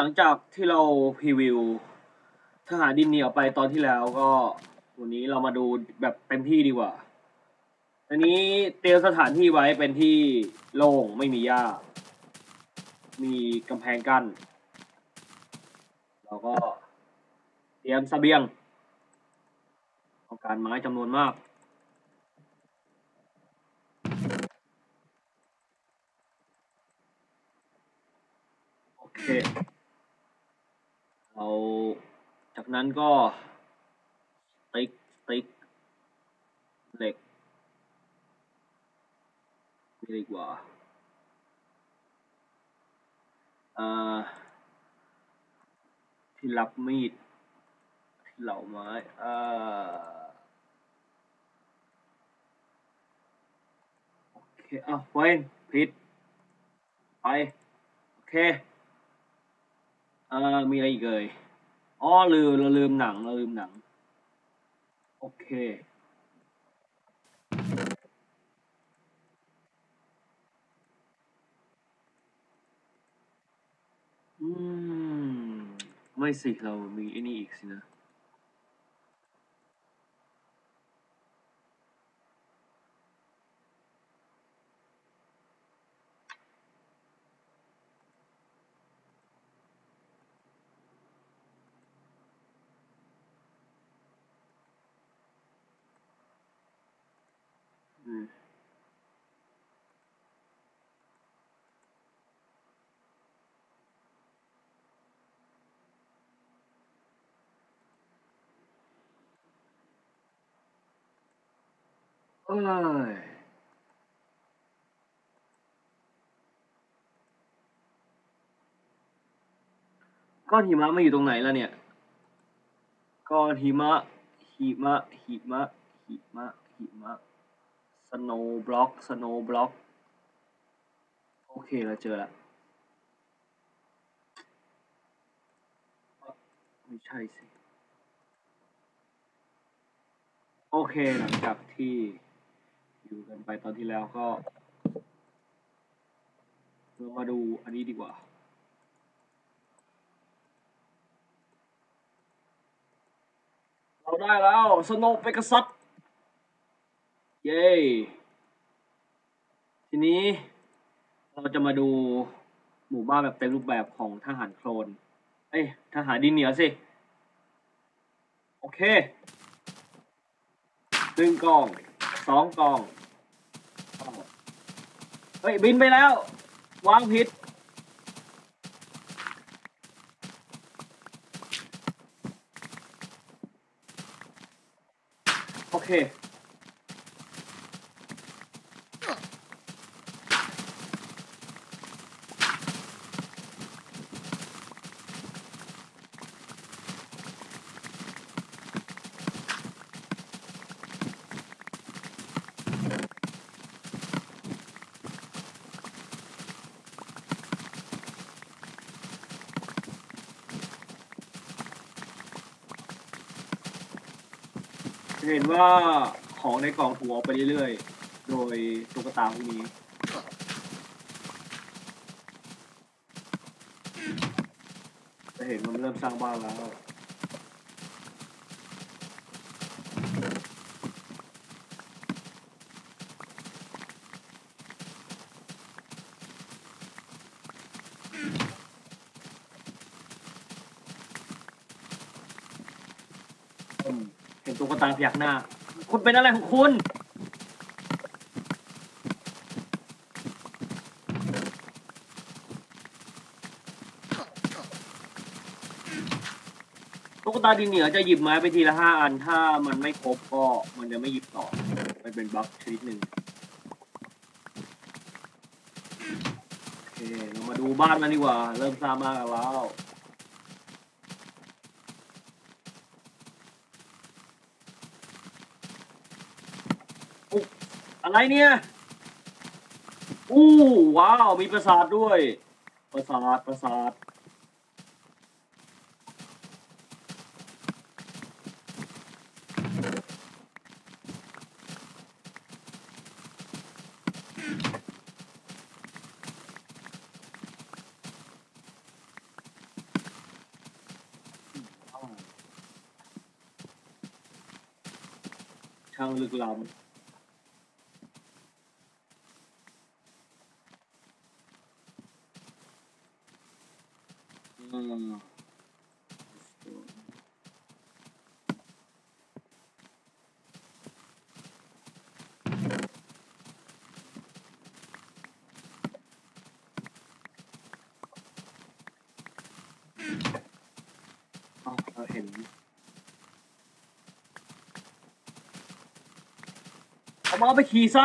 หลังจากที่เราพรีวิวทหารดินเหนียวไปตอนที่แล้วก็วันนี้เรามาดูแบบเต็มที่ดีกว่า อันนี้เตรียมสถานที่ไว้เป็นที่โล่งไม่มีหญ้า มีกำแพงกั้นเราก็เตรียมสเสบียงต้องการไม้จำนวนมากโอเค เราจากนั้นก็ติ๊กติ๊กเหล็กนี่ดีกว่าอ่าที่รับมีดที่เหล่าไม้อ่าโอเคอะเว้นผิดไป โอเค เออมีอะไรอีกเอ่ยอ๋อลืมเราลืมหนังเราลืมหนัง โอเคอืม ไม่สิเรามีไอ้นี่อีกสินะ อืม เอ้ยก้อนหิมะมาอยู่ตรงไหนแล้วเนี่ย ก้อนหิมะ หิมะ หิมะ หิมะ หิมะ สโนว์บล็อก สโนว์บล็อก โอเคเราเจอแล้วไม่ใช่สิ โอเคหลังจากที่ อยู่กันไปตอนที่แล้วก็เรามาดูอันนี้ดีกว่า เราได้แล้วสโนว์เปกัสัตเย้ทีนี้เราจะมาดูหมู่บ้านแบบเต็มรูปแบบของทหารโคลน เอ้ยทหารดินเหนียวสิ โอเคหนึ่งกองสองกอง เฮ้ยบินไปแล้ว วางผิด โอเค เห็นว่าของในกล่องถูกเอาไปเรื่อยๆ โดยตุ๊กตาพวกนี้ จะเห็นมันเริ่มสร้างบ้านแล้ว ห็นตุ๊กตาพยักหน้า คุณเป็นอะไรของคุณ ตุ๊กตาดินเหนียวจะหยิบไม้ไปทีละห้าอัน ถ้ามันไม่ครบก็มันจะไม่หยิบต่อ มันเป็นบั๊กชนิดหนึ่งโอเค เรามาดูบ้านมันดีกว่า เริ่มสร้างบ้านกันแล้ว อะไรเนี่ยอู้ว้าว มีประสาทด้วย ประสาทประสาทช่างลึกล้ำ เห็นเอามาเอาไปขี่ซะ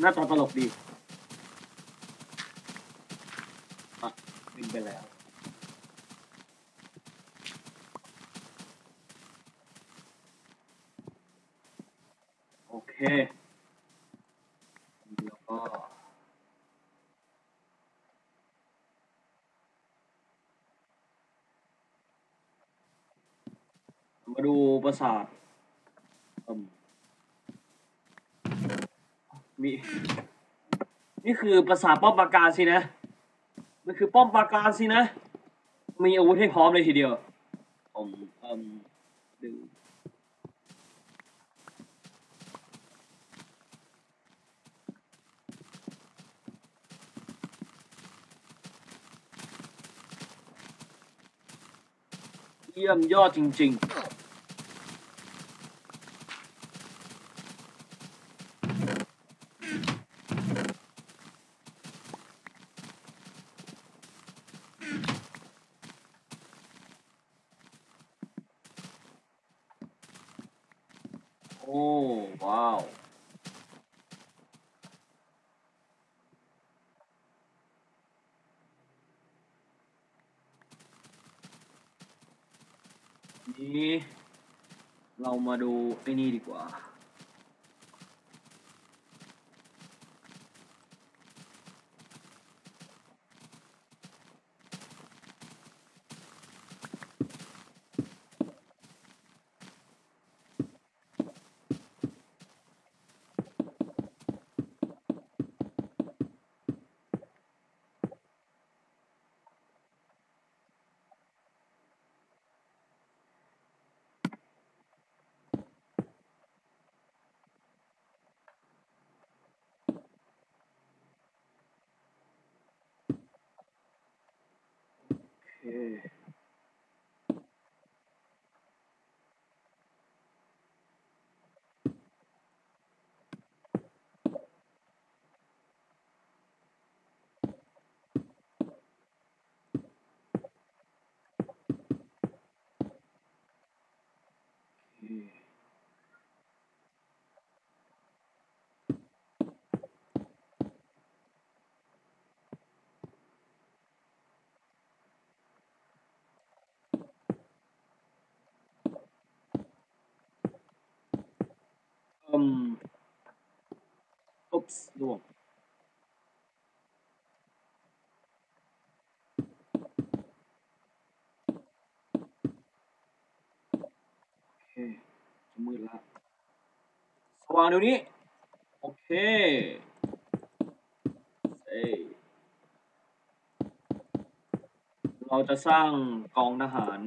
หน้าตาตลกดีอะบินไปแล้ว โอเค แล้วก็ มา ดูปราสาทมมีนี่คือปราสาทป้อมปราการสินะมันคือป้อมปราการสินะ มีอาวุธให้พร้อมเลยทีเดียวอมอมดูเยี่ยมยอดจริง ๆ โอ้ ว้าว นี้เรามาดูไอ้นี่ดีกว่า โอืมอุ๊ปส์ล่วงโอเคจะมืดละสว่างเดี๋ยวนี้ โอเคเอ้เราจะสร้างกองทหาร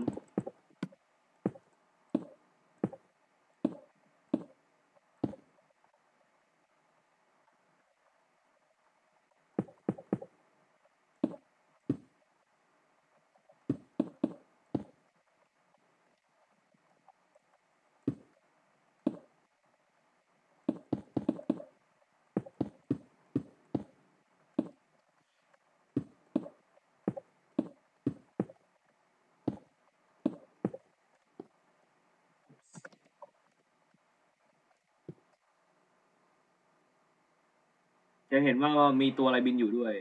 จะเห็นว่ามีตัวอะไรบินอยู่ด้วย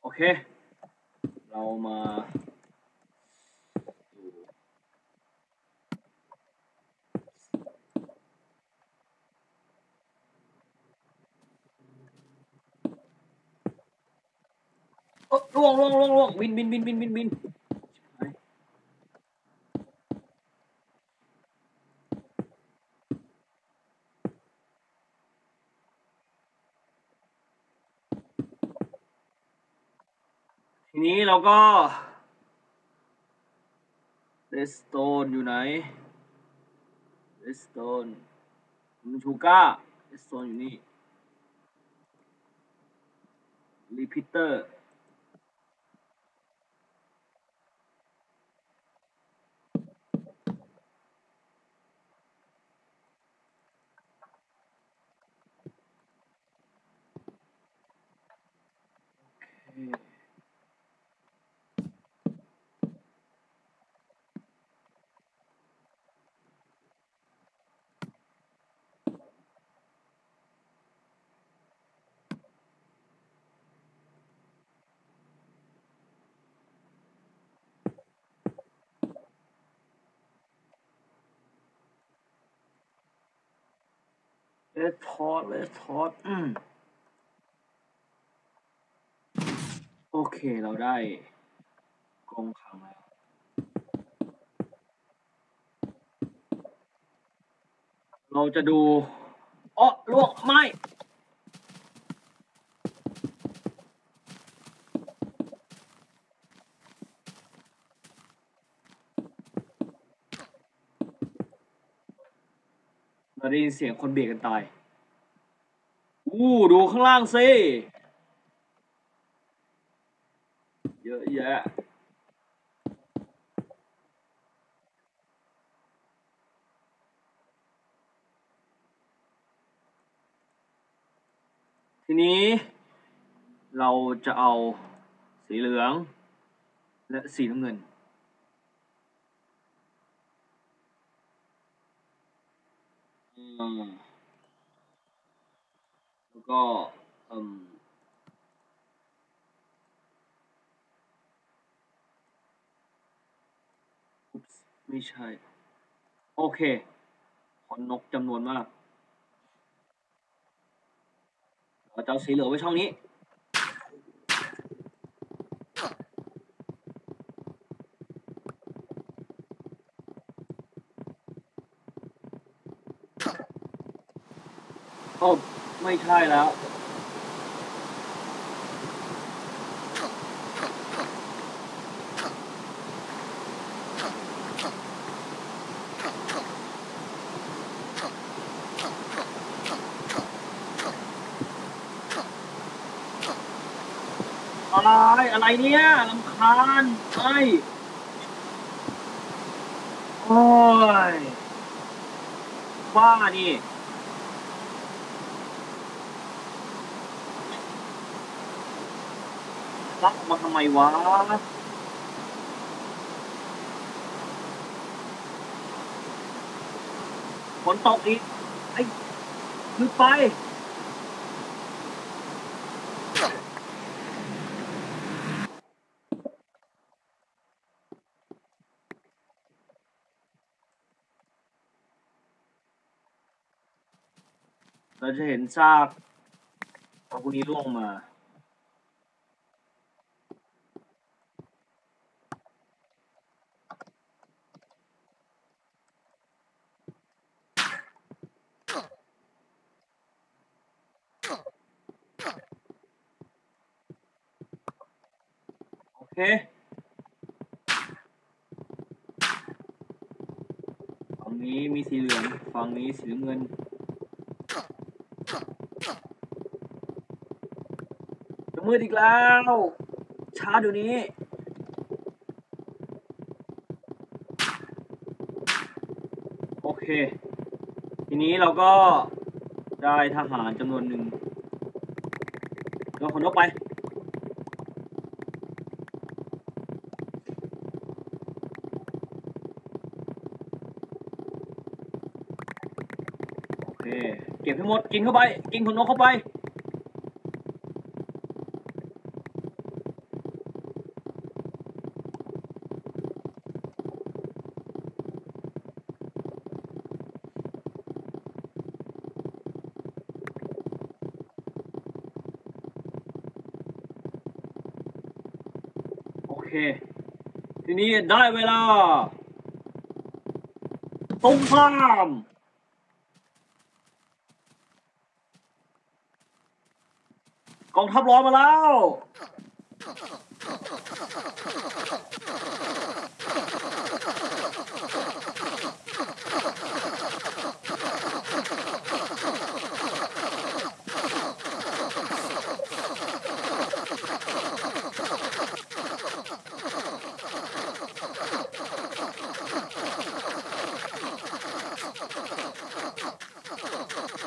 โอเค เรามาดูโอ้ล่วงล่วงล่วงล่วงบินบินบินบินบินบินชิบหาย ที นี้เราก็เ e สโตนอยู่ไหนเ e สโตนมันชูก้าเ e สโตนอยู่นี่รีพิเตอร์ เลสทอดเลสทอดอืมโอเคเราได้กรงขังแล้ว เราจะดูอ๋อลวกไม่ ได้ยินเสียงคนเบียดกันตาย อู้ดูข้างล่างสิ เยอะแยะ ทีนี้เราจะเอาสีเหลือง และสีน้ำเงิน อืม แล้วก็อืมอุ๊ปส์ไม่ใช่ โอเคขนนกจำนวนมากเราจะเอาสีเหลืองไว้ช่องนี้ โอ้ไม่ใช่แล้ว อะไร อะไรเนี่ยลำคาญไอ้โอ้ยบ้านี่ รักมาทำไมวะฝนตกอีก ไอ้หยุดไปเราจะเห็นซากเอาพวกนี้ล่วงมา นี้มีสีเหลือง ฝั่งนี้สีน้ำเงินจะมืดอีกแล้วช้าเดี๋ยวนี้ โอเค ทีนี้เราก็ได้ทหารจำนวนหนึ่งเราขนนกไป เก็บให้หมดกินเข้าไป กินขนนกเข้าไปโอเคทีนี้ได้เวลาสงคราม กองทัพร้อนมาแล้ว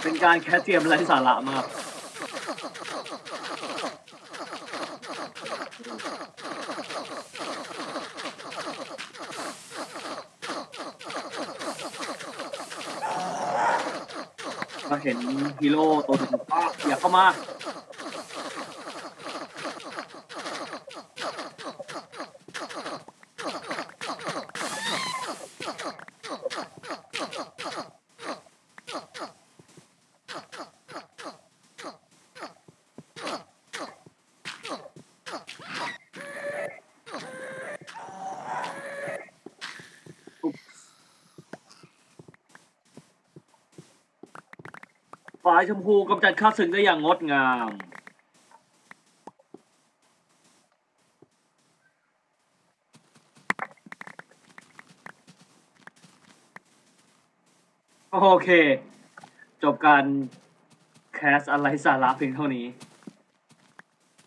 เป็นการแคสเกมไร้สาระมาก มาเห็นฮีโร่ตัวหนึ่งป้าอยากเข้ามา ฝ่ายชมพูกำจัดข้าศึกได้อย่างงดงาม โอเค จบการแคสอะไรสาระเพียงเท่านี้